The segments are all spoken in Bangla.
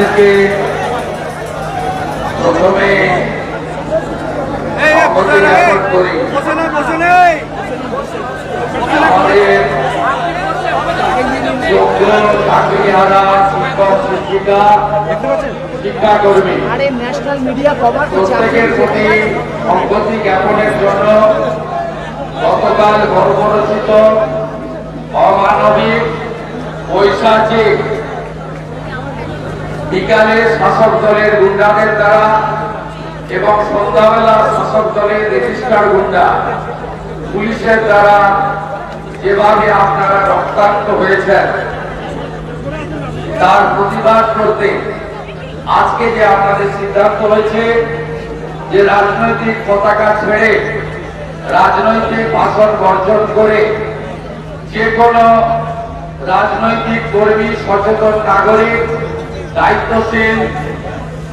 আপনাদেরকে প্রথমে করি। আমাদের যোগ্য চাকরিহারা শিক্ষক শিক্ষিকা শিক্ষাকর্মী আরে ন্যাশনাল মিডিয়া কভার প্রত্যেকের প্রতি সম্পত্তি জ্ঞাপনের জন্য গতকাল গর্ভরচিত অমানবিক ঐশাচিক বিকালে শাসক দলের গুন্ডাদের দ্বারা এবং সন্ধ্যাবেলা শাসক দলের রেজিস্টার গুন্ডা, পুলিশের দ্বারা যেভাবে আপনারা রক্তাক্ত হয়েছেন, তার প্রতিবাদ করতে আজকে যে আপনাদের সিদ্ধান্ত হয়েছে যে রাজনৈতিক পতাকা ছেড়ে রাজনৈতিক ভাষণ বর্জন করে যে কোনো রাজনৈতিক কর্মী, সচেতন নাগরিক দায়িত্বশীল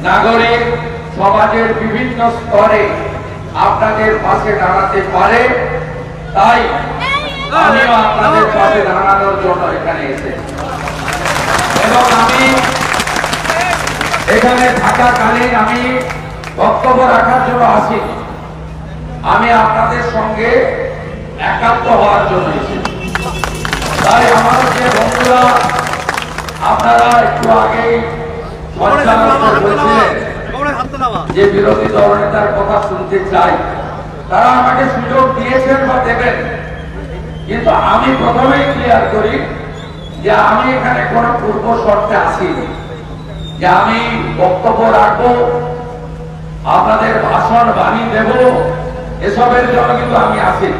নাগরিক সমাজের বিভিন্ন স্তরে আপনাদের পাশে দাঁড়াতে পারে। তাই আমিও আপনাদের পাশে দাঁড়ানোর জন্য এখানে এসেছি। এবং আমি এখানে থাকাকালীন আমি বক্তব্য রাখার জন্য আসি। আমি আপনাদের সঙ্গে একাত্ম হওয়ার জন্য এসেছি। তাই আমার যে বন্ধুরা আপনারা একটু আগেই যে বিরোধী দল নেতার কথা শুনতে চাই। তারা আমাকে সুযোগ দিয়েছেন বা দেবেন। কিন্তু আমি প্রথমেই ক্লিয়ার করি যে আমি এখানে কোনো পূর্ব শর্তে আসিনি। যে আমি বক্তব্য রাখব আপনাদের ভাষণ বাণী দেব এসবের জন্য কিন্তু আমি আসি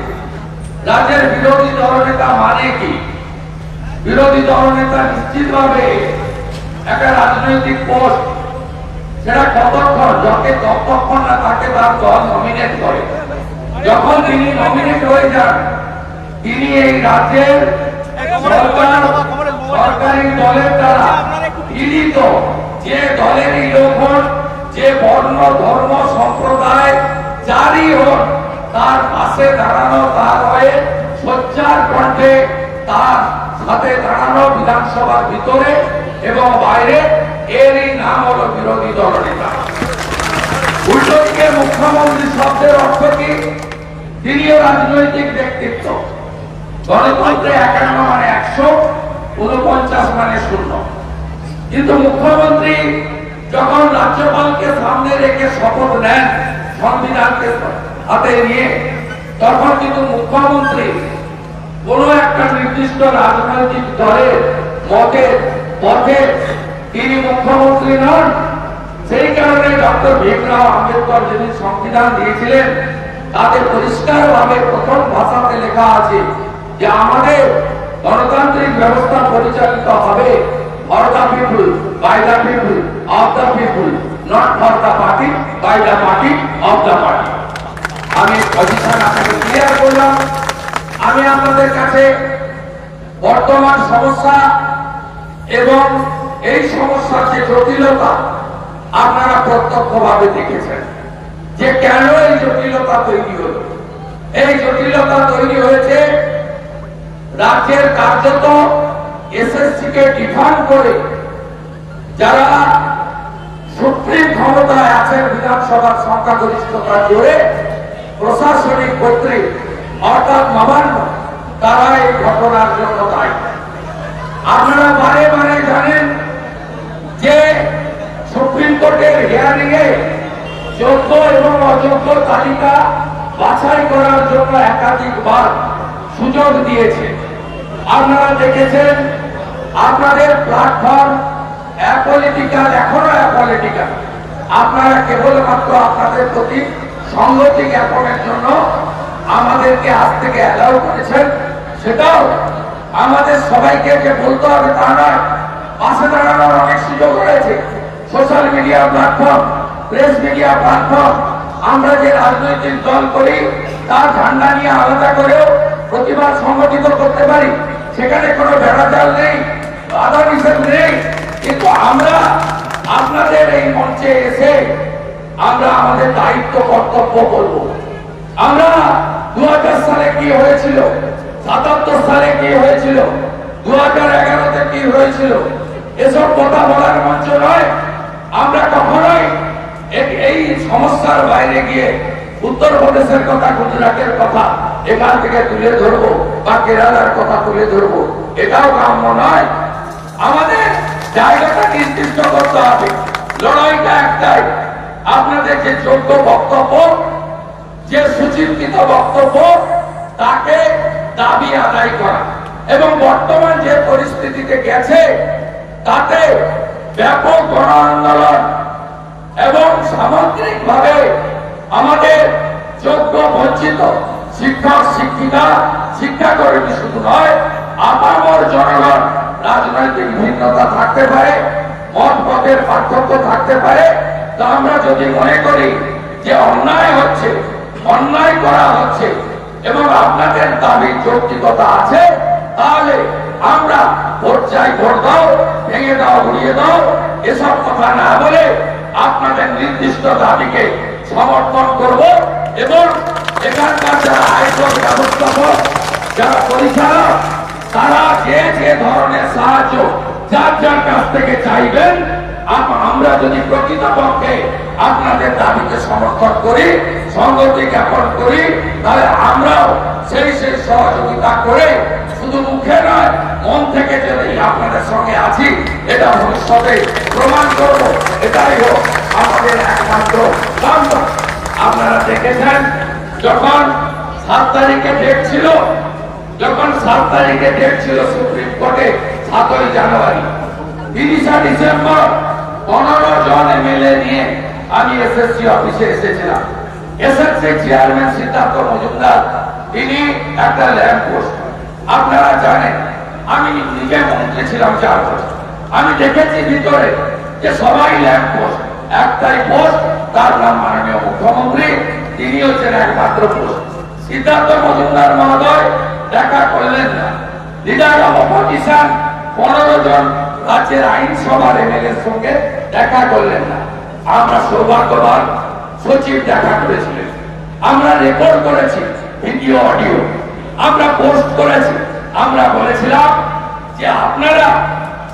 রাজ্যের বিরোধী দলনেতা মানে কি? বিরোধী দলনেতা নিশ্চিতভাবে একটা রাজনৈতিক পোস্ট, সেটা কতক্ষণ যত ততক্ষণ না তাকে তার দল নমিনেট করে, যখন তিনি নমিনেট হয়ে যান, তিনি এই রাজ্যের সরকার দলের দ্বারা পীড়িত, যে দলেরই লোক হন যে বর্ণ, ধর্ম, সম্প্রদায়, যারই হন তার পাশে দাঁড়ানো, তার হয়ে সোচ্চার কণ্ঠে তার সাথে দাঁড়ানো বিধানসভার ভিতরে এবং বাইরে এরই নাম হলো বিরোধী দলনেতা উল্টো দিকে মুখ্যমন্ত্রী শব্দের অর্থ কি? তিনিও রাজনৈতিক ব্যক্তিত্ব। গণতন্ত্রে একান্ন মানে একশো উনপঞ্চাশ মানে শূন্য। কিন্তু মুখ্যমন্ত্রী যখন রাজ্যপালকে সামনে রেখে শপথ নেন, সংবিধানকে হাতে নিয়ে, তখন কিন্তু মুখ্যমন্ত্রী কোন একটা নির্দিষ্ট রাজনৈতিক দলের মতে, পথে তিনি মুখ্যমন্ত্রী নন। সেই কারণে ডক্টর ভীমরাও আম্বেদকর যিনি সংবিধান দিয়েছিলেন, তাতে পরিষ্কার ভাবে প্রথম ভাষাতে লেখা আছে যে আমাদের গণতান্ত্রিক ব্যবস্থা পরিচালিত হবে for the people, by the people, of the not for the party, by the party, of the party. আমি পজিশন আপনাকে ক্লিয়ার করলাম। আমি আপনাদের কাছে বর্তমান সমস্যা এবং এই সমস্যার যে জটিলতা আপনারা প্রত্যক্ষভাবে দেখেছেন যে কেন এই জটিলতা তৈরি হলো? এই জটিলতা তৈরি হয়েছে রাজ্যের কার্যত এসএসসি কে ডিফান্ড করে যারা সুপ্রিম ক্ষমতায় আছেন বিধানসভার সংখ্যাগরিষ্ঠতা জুড়ে প্রশাসনিক কর্তৃক অর্থাৎ নবান্ন তারা এই ঘটনার জন্য দায়ী আপনারা বারে বারে জানেন যে সুপ্রিম কোর্টের হিয়ারিং এ যোগ্য এবং অযোগ্য তালিকা বাছাই করার জন্য একাধিকবার সুযোগ দিয়েছে। আপনারা দেখেছেন, আপনাদের প্ল্যাটফর্ম অ্যাপলিটিক্যাল এখনও অ্যাপলিটিক্যাল আপনারা কেবলমাত্র আপনাদের প্রতি সংগতি জ্ঞাপনের জন্য আমাদেরকে আজ থেকে অ্যালাউ করেছেন, সেটাও আমাদের সবাইকে যে বলতে হবে তা নয়, পাশে দাঁড়ানোর অনেক সুযোগ রয়েছে। Social media platform press media platform আমরা যে রাজনৈতিক দল করি তার ঝান্ডা নিয়ে আলাদা করেও প্রতিবাদ সংগঠিত করতে পারি, সেখানে কোনো বেড়াচাল নেই, বাধা নিষেধ নেই। কিন্তু আমরা আপনাদের এই মঞ্চে এসে আমরা আমাদের দায়িত্ব, কর্তব্য করব আমরা সালে কি হয়েছিল? সাতাত্তর সালে কি হয়েছিল? কি হয়েছিল? এসব কথা বলার মঞ্চ নয়। আমরা কখনোই এই সমস্যার বাইরে গিয়ে কথা, গুজরাটের কথা, এখান থেকে তুলে ধরবো বা কেরালার কথা তুলে ধরবো। এটাও কাম্য নয়। আমাদের জায়গাটা নির্দিষ্ট করতে হবে। লড়াইটা একটাই। আপনাদের যে যোগ্য বক্তব্য যে সুচিন্তিত বক্তব্য তাকে দাবি আদায় করা। এবং বর্তমান যে পরিস্থিতিতে গেছে, তাতে ব্যাপক গণ আন্দোলন এবং সামগ্রিকভাবে আমাদের যোগ্য বঞ্চিত শিক্ষক, শিক্ষিকা, শিক্ষাকর্মী শুধু নয়, আপামর জনগণ, রাজনৈতিক ভিন্নতা থাকতে পারে, মত মতের পার্থক্য থাকতে পারে। তা আমরা যদি মনে করি যে অন্যায় হচ্ছে অন্যায় করা হচ্ছে এবং আপনাদের দাবি যৌক্তিকতা আছে, তাহলে আমরা ভোট চাই, ভোট দাও, ভেঙে দাও উড়িয়ে দাও, এসব কথা না বলে আপনাদের নির্দিষ্ট দাবিকে সমর্থন করব এবং এখানকার যারা আয়কর ব্যবস্থাপক, যারা পরিচালক, তারা যে যে ধরনের সাহায্য যার যার কাছ থেকে চাইবেন আমরা যদি প্রকৃতপক্ষে আপনাদের দাবিকে সমর্থন করি সংগতি জ্ঞাপন করি, তাহলে আমরাও সেই সেই সহযোগিতা করে শুধু মুখে নয়, মন থেকে যদি আপনাদের সঙ্গে আছি, এটা ভবিষ্যতে প্রমাণ করব। এটাই হোক আমাদের একমাত্র আপনারা দেখেছেন, যখন সাত তারিখে ডেট ছিল, যখন সাত তারিখে ডেট ছিল সুপ্রিম কোর্টে সাতই জানুয়ারি, তিরিশা ডিসেম্বর পনেরো জন এমএলএ নিয়ে আমি এসএসসি অফিসে এসেছিলাম। এসএসসি চেয়ারম্যান সিদ্ধার্থ মজুমদার, তিনি একটা ল্যাম্প পোস্ট। আপনারা জানেন, আমি নিজে মন্ত্রী ছিলাম চার বছর। আমি দেখেছি ভিতরে যে সবাই ল্যাম্প পোস্ট। একটাই পোস্ট, তার নাম মাননীয় মুখ্যমন্ত্রী তিনি হচ্ছেন একমাত্র পোস্ট। সিদ্ধার্থ মজুমদার মহোদয়, দেখা করলেন না। লিডার অব অপোজিশন পনেরো জন রাজ্যের আইনসভার এমএলএর সঙ্গে দেখা করলেন না। আমরা সৌভাগ্যবান সচিব দেখা করেছিলেন। আমরা রেকর্ড করেছি ভিডিও অডিও আমরা পোস্ট করেছি। আমরা বলেছিলাম যে আপনারা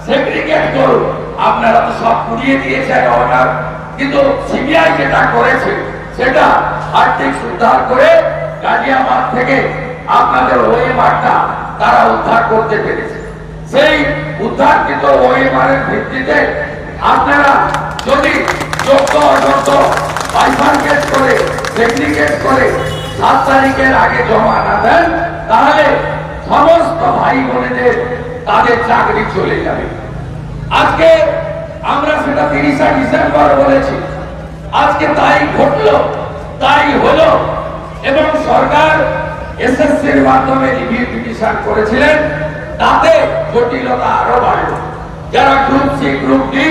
সেগ্রিগেট করুন। আপনারা তো সব পুড়িয়ে দিয়েছেন অর্ডার কিন্তু সিবিআই যেটা করেছে, সেটা আর্থিক উদ্ধার করে গাজিয়াবাদ থেকে আপনাদের ওই মাঠটা তারা উদ্ধার করতে পেরেছে। সেই উদ্ধারকৃত ওএমআরের ভিত্তিতে আপনারা যদি যোগ্য অযোগ্য বাইফার্কেট করে সেগ্রিগেট করে, সাত তারিখের আগে জমা না দেন, তাহলে সমস্ত ভাই বোনেদের তাদের চাকরি চলে যাবে। আজকে আমরা সেটা তিরিশা ডিসেম্বর বলেছি। আজকে তাই ঘটলো, তাই হলো এবং সরকার এসএসসির মাধ্যমে রিভিউ পিটিশন করেছিলেন। তাতে জটিলতা আরও বাড়লো যারা গ্রুপ সি গ্রুপ ডি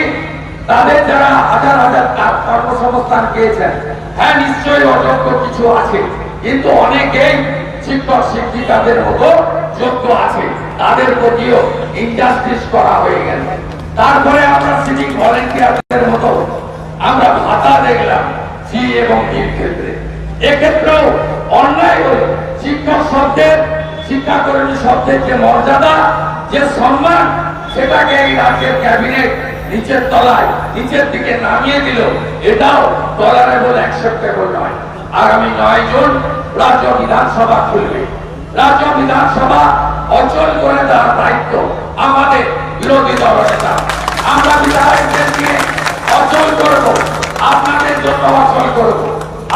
তাদের যারা হাজার হাজার কাজ কর্মসংস্থান পেয়েছেন হ্যাঁ নিশ্চয়ই অযোগ্য কিছু আছে, কিন্তু অনেকেই শিক্ষক, শিক্ষিকাদের মতো যোগ্য আছে। তাদের প্রতিও ইনজাস্টিস করা হয়ে গেল তারপরে আমরা সিভিক ভলেন্টিয়ারদের মতো আমরা ভাতা দেখলাম সি এবং ডির ক্ষেত্রে। এক্ষেত্রেও অন্যায় হল শিক্ষক শব্দের শিক্ষাকর্মী শব্দের যে মর্যাদা, যে সম্মান, সেটাকে এই রাজ্যের ক্যাবিনেট নিচের তলায়, নিচের দিকে নামিয়ে দিল। এটাও টলারেবল অ্যাকসেপ্টেবল নয়। আগামী নয় জুন রাজ্য বিধানসভা খুলবে। রাজ্য বিধানসভা অচল করে দেওয়ার দায়িত্ব আমাদের বিরোধী দল নেতা আমরা বিধায়কদের নিয়ে অচল করব, আপনাদের জন্য অচল করব।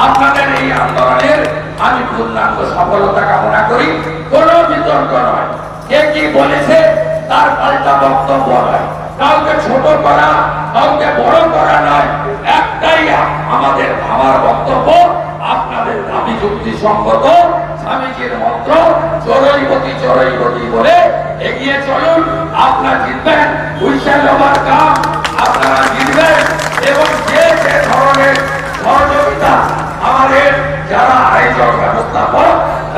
আপনাদের এই আন্দোলনের আমি পূর্ণাঙ্গ সফলতা কামনা করি। কোন বিতর্ক নয় কে কি বলেছে, তার পাল্টা বক্তব্য নয়। কাউকে ছোট করা, কাউকে বড় করা নয়। একটাই আমাদের আমার বক্তব্য, আপনাদের দাবি যুক্তি সঙ্গত স্বামীজির মন্ত্র চরৈবতী চরৈবতী বলে এগিয়ে চলুন। আপনারা জিতবেন উইশাল ওভার কাম, আপনারা জিতবেন। এবং যে যে ধরনের সহযোগিতা আমাদের, যারা আয়োজক, ব্যবস্থাপক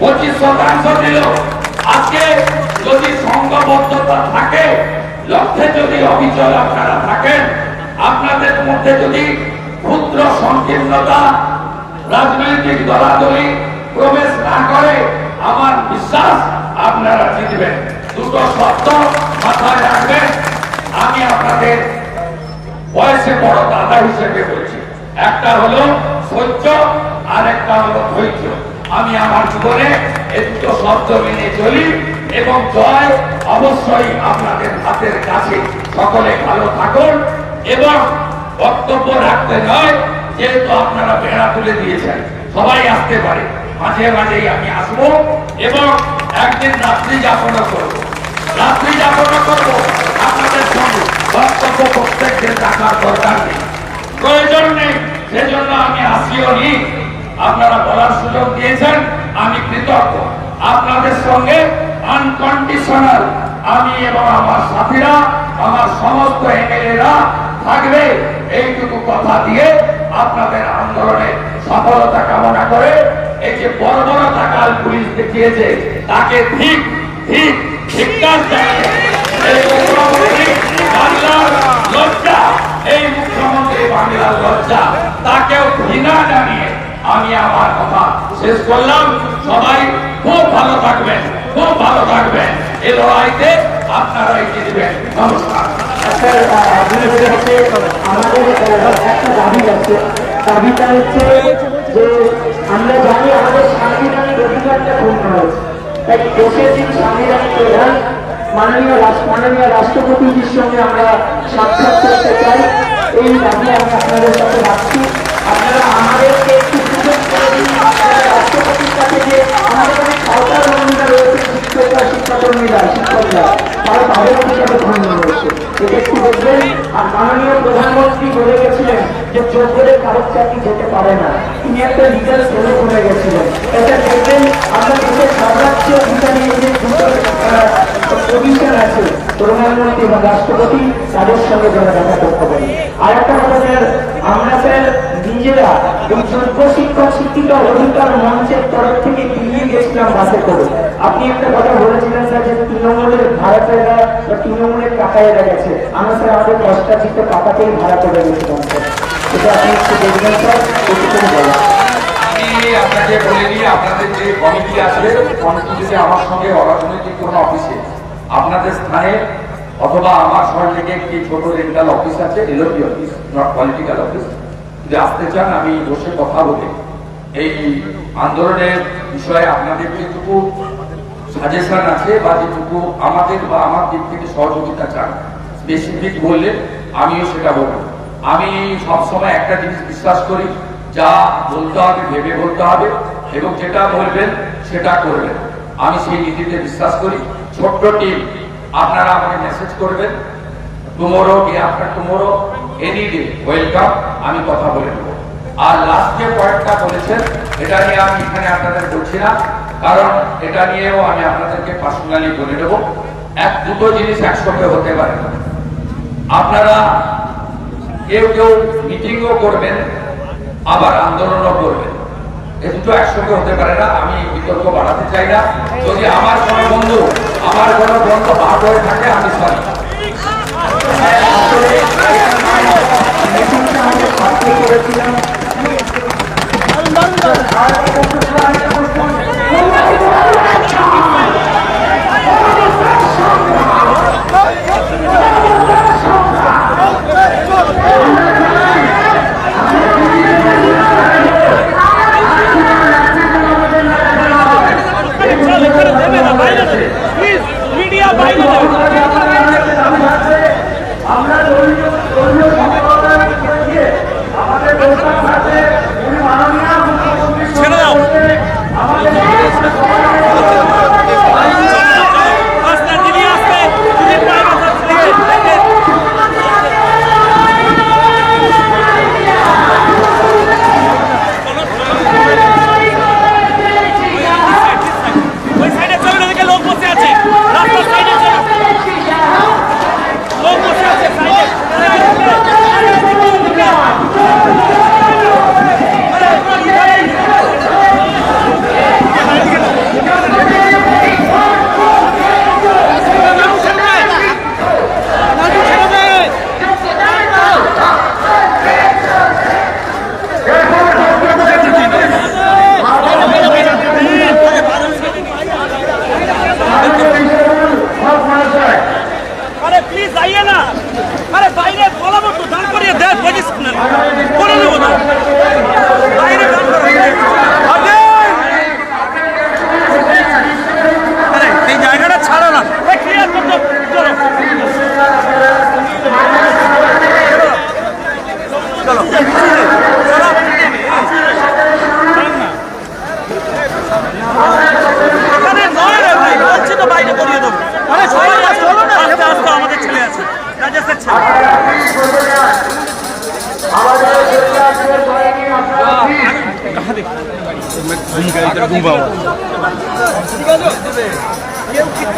পঁচিশ শতাংশ দিল আজকে যদি সংঘবদ্ধতা থাকে, লক্ষ্যে যদি অবিচল আপনারা থাকেন আপনাদের মধ্যে যদি ক্ষুদ্র সংকীর্ণতা রাজনৈতিক দলাদলি প্রবেশ না করে, আমার বিশ্বাস আপনারা জিতবেন। দুটো শব্দ মাথায় রাখবেন। আমি আপনাদের বয়সে বড় দাদা হিসেবে বলছি। একটা হলো সহ্য আর একটা হলো ধৈর্য। আমি আমার জীবনে একটু শব্দ মেনে চলি এবং জয় অবশ্যই আপনাদের হাতের কাছে। সকলে ভালো থাকুন এবং বক্তব্য রাখতে নয়, যেহেতু আপনারা বেড়া তুলে দিয়েছেন। সবাই আসতে পারে। মাঝে মাঝেই আমি আসব এবং একদিন রাত্রি যাপনও করব। রাত্রি যাপনও করব। আপনাদের সঙ্গে বক্তব্য প্রত্যেকদের রাখার দরকার নেই। প্রয়োজন নেই, সেজন্য আমি আসিও নি। আপনারা বলার সুযোগ দিয়েছেন, আমি কৃতজ্ঞ। আপনাদের সঙ্গে আনকন্ডিশনাল আমি এবং আমার সাথীরা, আমার সমস্ত এমএলএরা থাকবে। এইটুকু কথা দিয়ে আপনাদের আন্দোলনে সফলতা কামনা করে এই যে বর্বরতা কাল পুলিশ দেখিয়েছে, তাকে ঠিক ঠিক বাংলার লজ্জা, এই মুখ্যমন্ত্রী বাংলার লজ্জা, তাকেও ঘৃণা জানিয়ে আমি আমার কথা শেষ করলাম। সবাই খুব ভালো থাকবেন, খুব ভালো থাকবেন। এই লড়াইতে আপনারাই জিতবেন। নমস্কার। স্যার আমাদের একটা দাবি আছে দাবিটা হচ্ছে আমাদের রাষ্ট্রপতিজির সঙ্গে আমরা সাক্ষাৎ করতে চাই এই দাবি আমি আপনাদের সাথে রাখছি আপনারা আমাদেরকে একটু রাষ্ট্রপতির চাকরি যেতে পারে না তিনি একটা লিগাল ফেলো করে গেছিলেন এটা দেখবেন আমরা দেশের সর্বোচ্চ অধিকারী যে দুটো প্রভিশন আছে প্রধানমন্ত্রী এবং রাষ্ট্রপতি তাদের সঙ্গে দেখা করতে পারি আর একটা কথা আমরা স্যার নিজেরা এই যোগ্য শিক্ষক শিক্ষিকা অধিকার মঞ্চের তরফ থেকে দিল্লি গেছিলাম বাসে করে। আপনি একটা কথা বলেছিলেন, স্যার, যে তৃণমূলের ভাড়াটেরা বা তৃণমূলের কাকায়েরা গেছে। আমরা, স্যার, আমাদের দশটা চিত্র কাকাতেই ভাড়া করে গেছিলাম এটা আপনি একটু দেখবেন, স্যার, একটু বলা আপনাকে বলে দিই আপনাদের যে কমিটি আছে কমিটি যদি আমার সঙ্গে অরাজনৈতিক কোনো অফিসে আপনাদের স্থানে অথবা আমার সরকারে একটি ছোট রেন্টাল অফিস আছে, LOP office, not political office. যদি আসতে চান, আমি বসে কথা বলে। এই আন্দোলনের বিষয়ে আপনাদের যেটুকু সাজেশন আছে বা যেটুকু আমাদের বা আমার দিক থেকে সহযোগিতা চান স্পেসিফিক বললে আমিও সেটা বলব। আমি সবসময় একটা জিনিস বিশ্বাস করি, যা বলতে হবে, ভেবে বলতে হবে, এবং যেটা বলবেন, সেটা করবেন। আমি সেই নীতিতে বিশ্বাস করি। ছোট্ট টিম আপনারা আমাকে মেসেজ করবেন। Tomorrow day after tomorrow any welcome আমি কথা বলে নেব। আর লাস্ট যে পয়েন্টটা বলেছেন, এটা নিয়ে আমি এখানে আপনাদের বলছি না, কারণ এটা নিয়েও আমি আপনাদেরকে পার্সোনালি বলে দেবো এক, দুটো জিনিস একসঙ্গে হতে পারে। আপনারা কেউ কেউ মিটিংও করবেন, আবার আন্দোলনও করবেন। এ দুটো একসঙ্গে হতে পারে না, আমি বিতর্ক বাড়াতে চাই না। যদি আমার কোনো বন্ধু, আমার কোনো বন্ধু ভাগ হয়ে থাকে, আমি সরি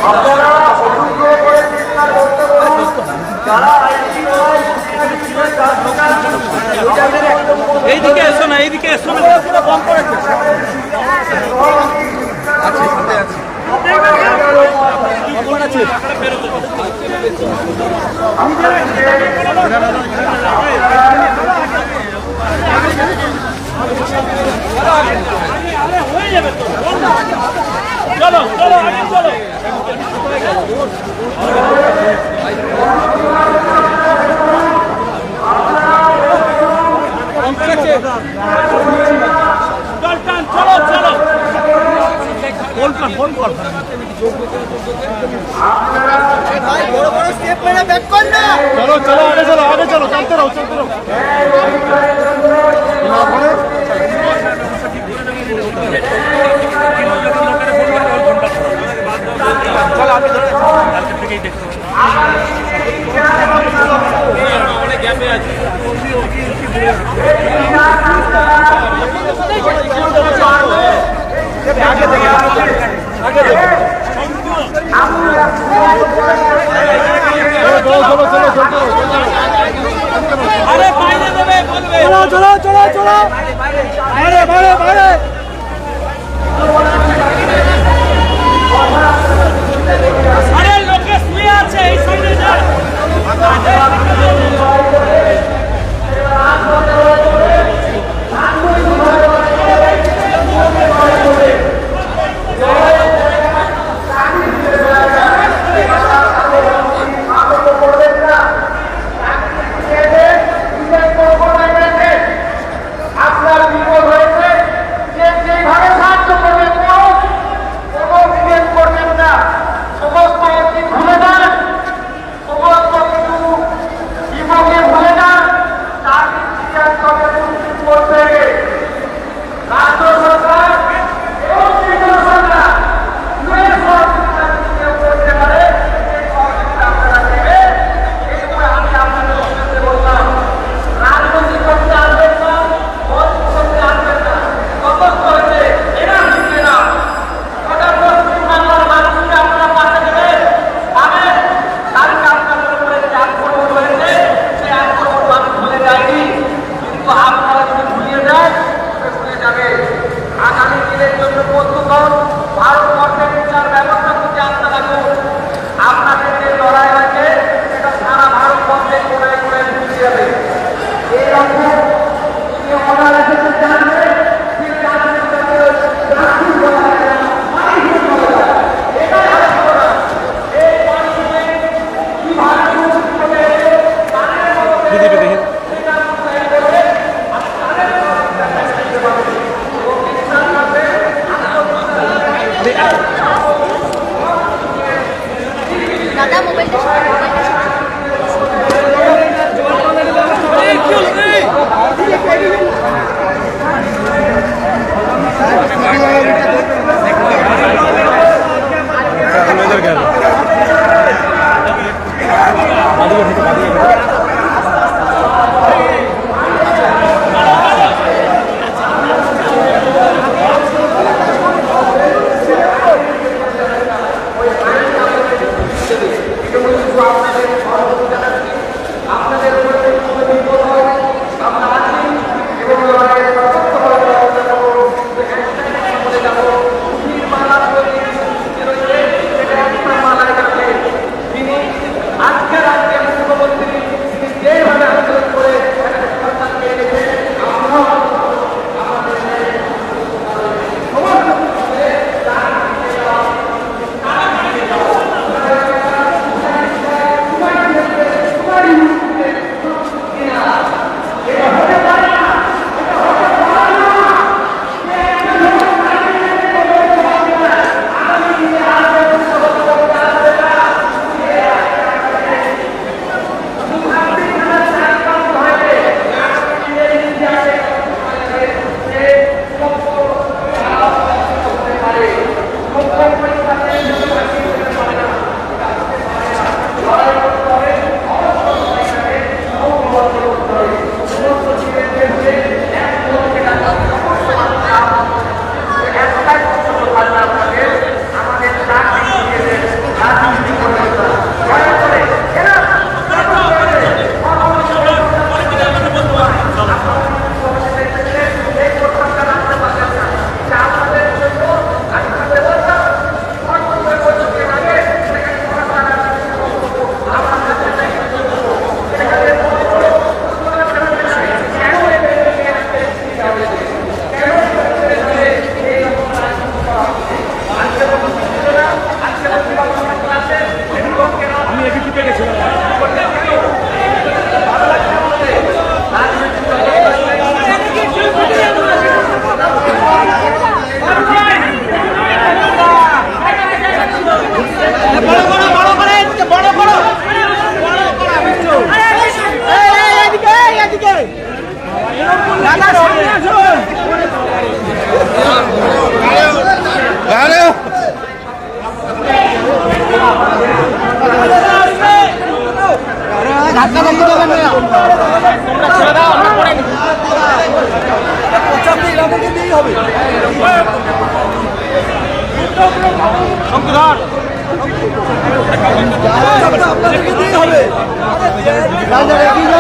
আপনারা অনুগ্রহ করে করতে পারুন যারা একদম এইদিকে এসো না এইদিকে এসো না। আরে হয়ে যাবে তো চলো চলো, আগে চলো চল চলো ফোন কর ফোন কর চলো চলো আগে চলো আগে চলো চলতে রहो চলতে রहो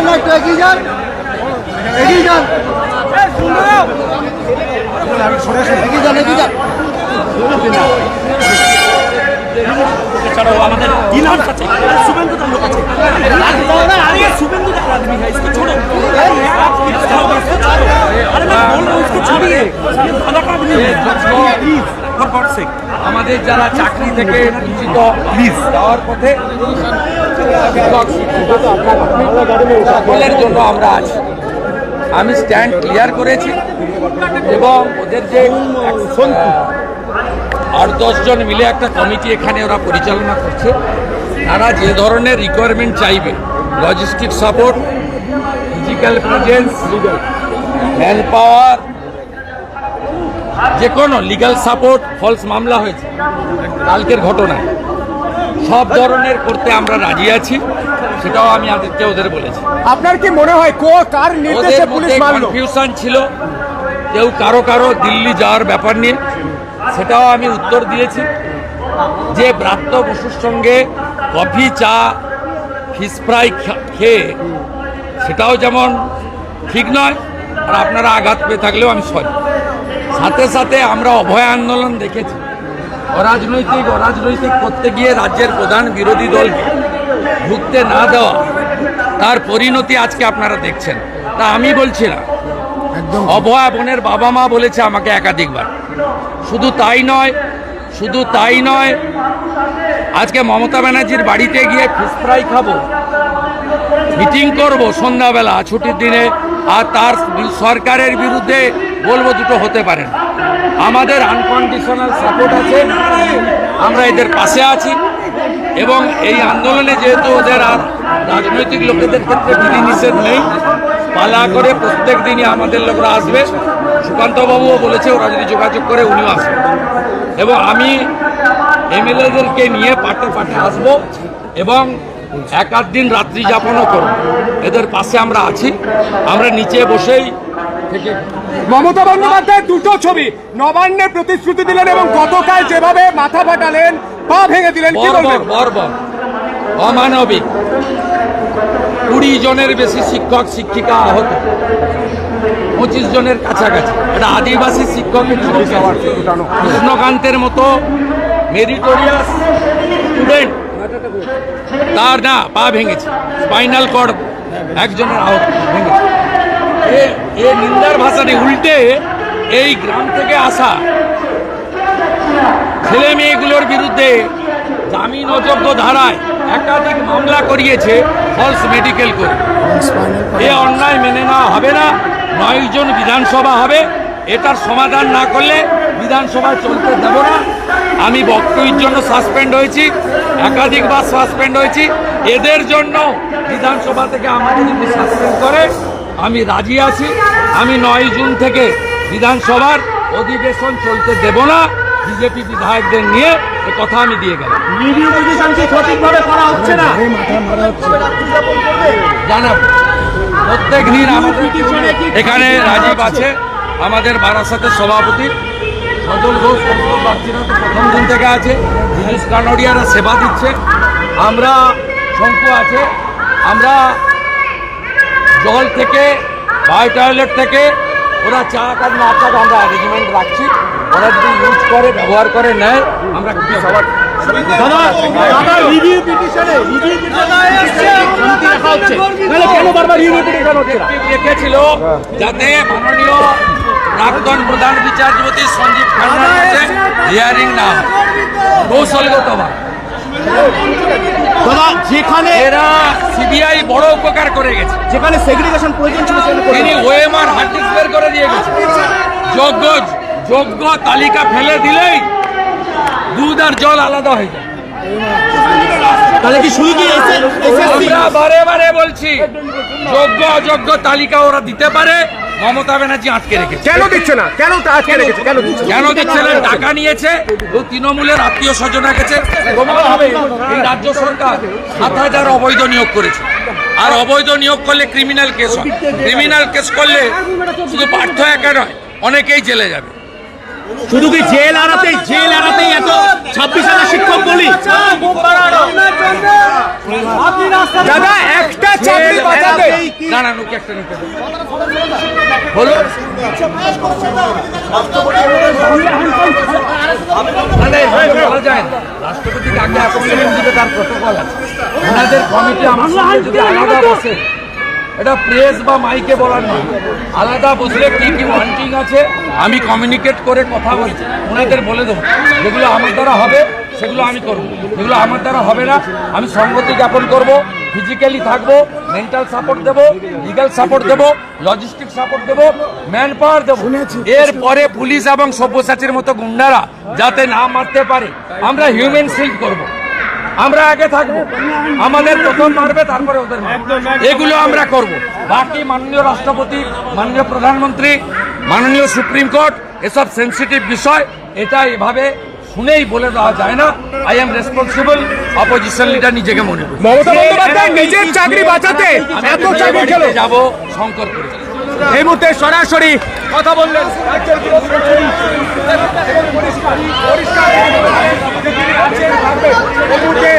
যান না একটু এগিয়ে যান। এগিয়ে যান। এগিয়ে যান এগিয়ে যান। ছাড়ো আমাদের ইনার কাছে শুভেন্দু তার লোক আছে আরে শুভেন্দু তার আদমি है इसको छोड़ो अरे मैं बोल रहा हूँ इसको छोड़िए ये भागा का आदमी है प्लीज फॉर गॉड सेक আমাদের যারা চাকরি থেকে বঞ্চিত প্লিজ যাওয়ার পথে শিক্ষক শিক্ষিকা সকলের জন্য আমরা আছি আমি স্ট্যান্ড ক্লিয়ার করেছি এবং ওদের যে আট দশজন মিলে একটা কমিটি এখানে ওরা পরিচালনা করছে। তারা যে ধরনের রিকোয়ারমেন্ট চাইবে logistic support physical presence man power যে কোনো লিগ্যাল সাপোর্ট ফলস মামলা হয়েছে কালকের ঘটনায়। সব ধরনের করতে আমরা রাজি আছি সেটাও আমি আদিত্য ওদের বলেছি। আপনার কি মনে হয় কো কার নির্দেশে পুলিশ মারলো? কনফিউশন ছিল কেউ কারও কারও দিল্লি যাওয়ার ব্যাপার নিয়ে। সেটাও আমি উত্তর দিয়েছি যে ব্রাত্য বসুর সঙ্গে কফি চা ফিশ ফ্রাই খা- খেয়ে সেটাও যেমন ঠিক নয় আর আপনারা আঘাত পেয়ে থাকলেও আমি সরি। সাথে সাথে আমরা অভয় আন্দোলন দেখেছি। অরাজনৈতিক অরাজনৈতিক করতে গিয়ে রাজ্যের প্রধান বিরোধী দলকে ঢুকতে না দেওয়া তার পরিণতি আজকে আপনারা দেখছেন। তা আমি বলছি না। অভয়া বোনের বাবা মা বলেছে আমাকে একাধিকবার। শুধু তাই নয়, শুধু তাই নয়, আজকে মমতা ব্যানার্জির বাড়িতে গিয়ে ফিশ ফ্রাই খাব, মিটিং করব সন্ধ্যাবেলা, ছুটির দিনে, আর তার সরকারের বিরুদ্ধে বলব দুটো হতে পারে আমাদের আনকন্ডিশনাল সাপোর্ট আছে, আমরা এদের পাশে আছি, এবং এই আন্দোলনে যেহেতু ওদের আর রাজনৈতিক লোকেদের ক্ষেত্রে বিধিনিষেধ নেই, পালা করে প্রত্যেক দিনই আমাদের লোকরা আসবে। সুকান্তবাবুও বলেছে ওরা যদি যোগাযোগ করে উনিও আসবে। এবং আমি এমএলএদেরকে নিয়ে পাটে পাটে আসব এবং এক আধ দিন রাত্রি যাপনও করব। এদের পাশে আমরা আছি। আমরা নিচে বসেই থেকে মমতা বন্দ্যোপাধ্যায় দুটো ছবি নবান্নের প্রতিশ্রুতি দিলেন এবং গতকাল যেভাবে মাথা ফাটালেন পা ভেঙে দিলেন অমানবিক। কুড়ি জনের বেশি শিক্ষক শিক্ষিকা আহত। পঁচিশ জনের কাছাকাছি। এটা আদিবাসী শিক্ষকের কৃষ্ণকান্তের মতো মেরিটোরিয়াস স্টুডেন্ট তার না পা ভেঙেছে। স্পাইনাল কর্ড একজনের আহত ভেঙেছে। এ এ নিন্দার ভাষাটি উল্টে এই গ্রাম থেকে আসা ছেলে মেয়েগুলোর বিরুদ্ধে জামিন অযোগ্য ধারায় একাধিক মামলা করিয়েছে ফলস মেডিকেল করে এ অন্যায় মেনে নেওয়া হবে না। নয়জন বিধানসভা হবে এটার সমাধান না করলে বিধানসভায় চলতে দেব না। আমি বক্তব্যের জন্য সাসপেন্ড হয়েছি একাধিকবার সাসপেন্ড হয়েছি। এদের জন্য বিধানসভা থেকে আমাকে যদি সাসপেন্ড করে আমি রাজি আছি। আমি নয় জুন থেকে বিধানসভার অধিবেশন চলতে দেব না। বিজেপি বিধায়কদের নিয়ে এ কথা আমি দিয়ে গেলাম। সঠিকভাবে করা হচ্ছে না। জানাব। প্রত্যেক দিন আমাদের এখানে রাজীব আছে, আমাদের বারাসাতের সভাপতি। সজল ঘোষ প্রথম দিন থেকে আছে জিনিস কানোডিয়ারা সেবা দিচ্ছে। আমরা শঙ্কু আছে, আমরা জল থেকে বাই টয়লেট থেকে, ওরা চা কাজ না আমরা অ্যারেঞ্জমেন্ট রাখছি। ওরা যদি ইউজ করে, ব্যবহার করে, নেয়, আমরা সবার দাদা দাদা রিভিউ পিটিশনে রিভিউ পিটিশনে রাখা হচ্ছে। নাহলে কেন বারবার রিভিউ পিটিশন হচ্ছে রেখেছিল যাতে মাননীয় প্রাক্তন প্রধান বিচারপতি সঞ্জীব খান্নার কাছে হিয়ারিং না হয়। কৌশলগতভাবে দাদা যেখানে এরা সিবিআই বড় উপকার করে গেছে। যেখানে সেগ্রিগেশন প্রয়োজন ছিল করে তিনি ওএমআর হার্ড ডিস্ক বের করে দিয়ে গেছে। যোগ্য যোগ্য তালিকা ফেলে দিলেই দুধ আর জল আলাদা হয়ে যায়। তাহলে কি শুধু কি আমরা বারে বারে বলছি যোগ্য অযোগ্য তালিকা ওরা দিতে পারে। মমতা ব্যানার্জি আটকে রেখেছে। কেন দিচ্ছে না? কেন আটকে রেখেছে? কেন কেন দিচ্ছে না? টাকা নিয়েছে। ও তৃণমূলের আত্মীয় স্বজনের কাছে প্রমাণ হবে এই রাজ্য সরকার সাত হাজার অবৈধ নিয়োগ করেছে। আর অবৈধ নিয়োগ করলে ক্রিমিনাল কেস হয়। ক্রিমিনাল কেস করলে শুধু পার্থ একা নয় অনেকেই জেলে যাবে। শুধু কি জেল এড়াতেই জেল এড়াতেই এত ছাব্বিশ হাজার শিক্ষক বলি? দাদা, একটা। রাষ্ট্রপতি কাকে অ্যাপয়েন্টমেন্ট দিবে তার প্রোটোকল আমার আলাদা বসে এটা প্রেস বা মাইকে বলার নয় আলাদা বসলে কি কি ওয়ান্টিং আছে আমি কমিউনিকেট করে কথা বলছি ওনাদের বলে দেবো। যেগুলো আমার দ্বারা হবে সেগুলো আমি করব। যেগুলো আমার দ্বারা হবে না আমি সংগতি জ্ঞাপন করব ফিজিক্যালি থাকব মেন্টাল সাপোর্ট দেবো লিগাল সাপোর্ট দেবো লজিস্টিক সাপোর্ট দেবো ম্যান পাওয়ার দেবো এরপরে পুলিশ এবং সব্যসাচীর মতো গুন্ডারা যাতে না মারতে পারে আমরা হিউম্যান শিল্ড করব। আমরা আগে থাকব। আমাদের প্রথম মারবে তারপরে ওদের এগুলো আমরা করব। বাকি মাননীয় রাষ্ট্রপতি মাননীয় প্রধানমন্ত্রী মাননীয় সুপ্রিম কোর্ট এসব সেন্সিটিভ বিষয় এটা এভাবে শুনেই বলে দেওয়া যায় না। I am responsible opposition leader নিজেকে মনে করি। নিজের চাকরি বাঁচাতে শঙ্কর করে এই মুহূর্তে সরাসরি কথা বললেন। আছেন এই মুহূর্তে